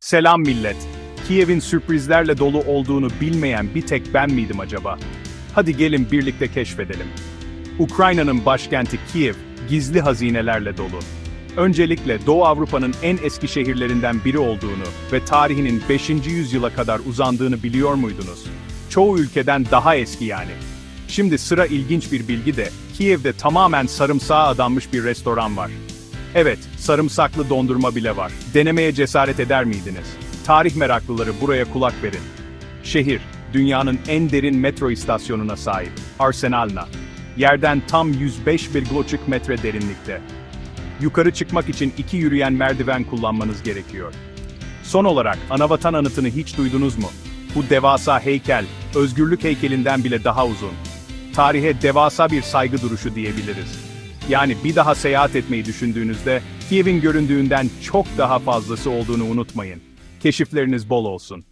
Selam millet. Kiev'in sürprizlerle dolu olduğunu bilmeyen bir tek ben miydim acaba? Hadi gelin birlikte keşfedelim. Ukrayna'nın başkenti Kiev, gizli hazinelerle dolu. Öncelikle Doğu Avrupa'nın en eski şehirlerinden biri olduğunu ve tarihinin 5. yüzyıla kadar uzandığını biliyor muydunuz? Çoğu ülkeden daha eski yani. Şimdi sıra ilginç bir bilgi de, Kiev'de tamamen sarımsağa adanmış bir restoran var. Evet, sarımsaklı dondurma bile var. Denemeye cesaret eder miydiniz? Tarih meraklıları buraya kulak verin. Şehir, dünyanın en derin metro istasyonuna sahip, Arsenalna. Yerden tam 105,3 metre derinlikte. Yukarı çıkmak için iki yürüyen merdiven kullanmanız gerekiyor. Son olarak, Anavatan anıtını hiç duydunuz mu? Bu devasa heykel, özgürlük heykelinden bile daha uzun. Tarihe devasa bir saygı duruşu diyebiliriz. Yani bir daha seyahat etmeyi düşündüğünüzde, Kiev'in göründüğünden çok daha fazlası olduğunu unutmayın. Keşifleriniz bol olsun.